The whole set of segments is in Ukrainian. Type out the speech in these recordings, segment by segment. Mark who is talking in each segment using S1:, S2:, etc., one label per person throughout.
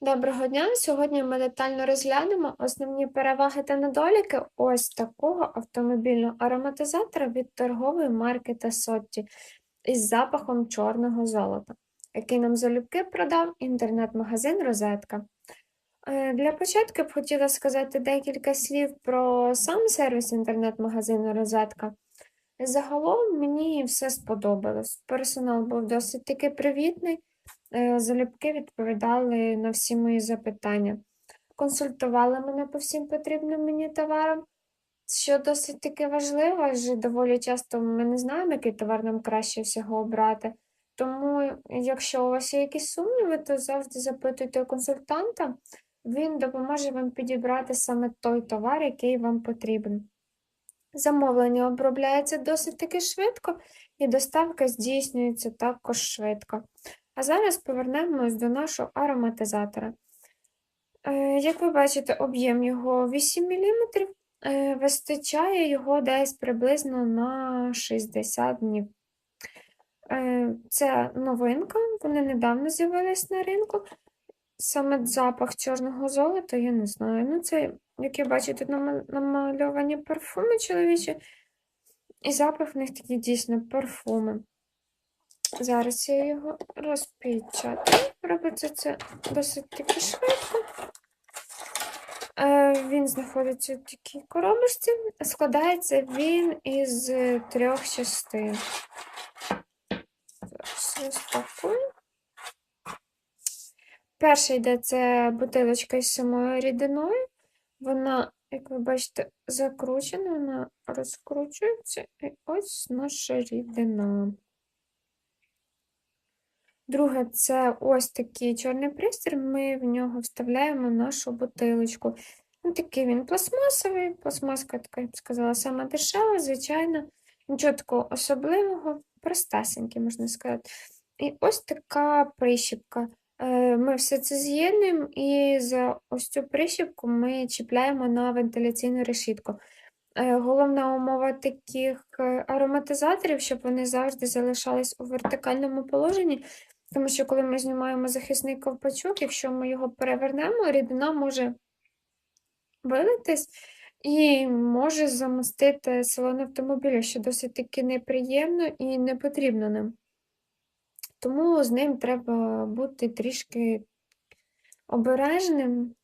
S1: Доброго дня! Сьогодні ми детально розглянемо основні переваги та недоліки ось такого автомобільного ароматизатора від торгової марки Tassotti із запахом чорного золота, який нам залюбки продав інтернет-магазин Розетка. Е, Для початку б хотіла сказати декілька слів про сам сервіс інтернет-магазину Розетка. Загалом мені все сподобалось. Персонал був досить таки привітний. Е, Залюбки відповідали на всі мої запитання, консультували мене по всім потрібним мені товарам, що досить таки важливо, адже доволі часто ми не знаємо, який товар нам краще всього обрати. Тому, якщо у вас є якісь сумніви, то завжди запитуйте консультанта, він допоможе вам підібрати саме той товар, який вам потрібен. Замовлення обробляється досить таки швидко, і доставка здійснюється також швидко. А зараз повернемось до нашого ароматизатора. Е, Як ви бачите, об'єм його 8 мм, вистачає його десь приблизно на 60 днів. Е, Це новинка, вони недавно з'явились на ринку. Саме запах чорного золота, я не знаю. Ну, це, як я бачу, тут намальовані парфуми чоловічі, і запах в них такий дійсно парфуми. Зараз я його розпечатаю. Робиться це досить таки швидко. Е, Він знаходиться в такій коробочці. Складається він із трьох частин. Зараз розпакую. Перша йде це бутилочка із самою рідиною. Вона, як ви бачите, закручена, вона розкручується, і ось наша рідина. Друге, це ось такий чорний пристрій, ми в нього вставляємо нашу бутилочку. Ну, такий він пластмасовий, пластмаска, така, я б сказала, саме дешева, звичайно, нічого такого особливого, простесенький, можна сказати. І ось така прищіпка. Е, Ми все це з'єднуємо і за ось цю прищіпку ми чіпляємо на вентиляційну решітку. Е, Головна умова таких е, ароматизаторів, щоб вони завжди залишались у вертикальному положенні, тому що коли ми знімаємо захисний ковпачок, якщо ми його перевернемо, рідина може вилитись і може замостити салон автомобіля, що досить таки неприємно і не потрібно нам. Тому з ним треба бути трішки обережним.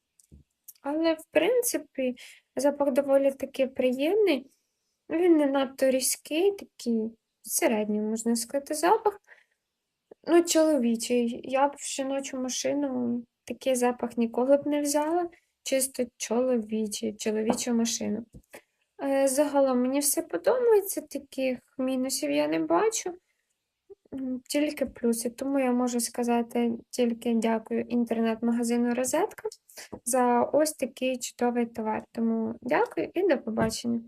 S1: Але, в принципі, запах доволі таки приємний. Він не надто різкий, такий середній, можна сказати, запах. Ну, чоловічий. Я б в жіночу машину такий запах ніколи б не взяла. Чисто чоловічий, чоловічу машину. Е, Загалом мені все подобається, таких мінусів я не бачу. Тільки плюси. Тому я можу сказати тільки дякую інтернет-магазину Розетка за ось такий чудовий товар. Тому дякую і до побачення.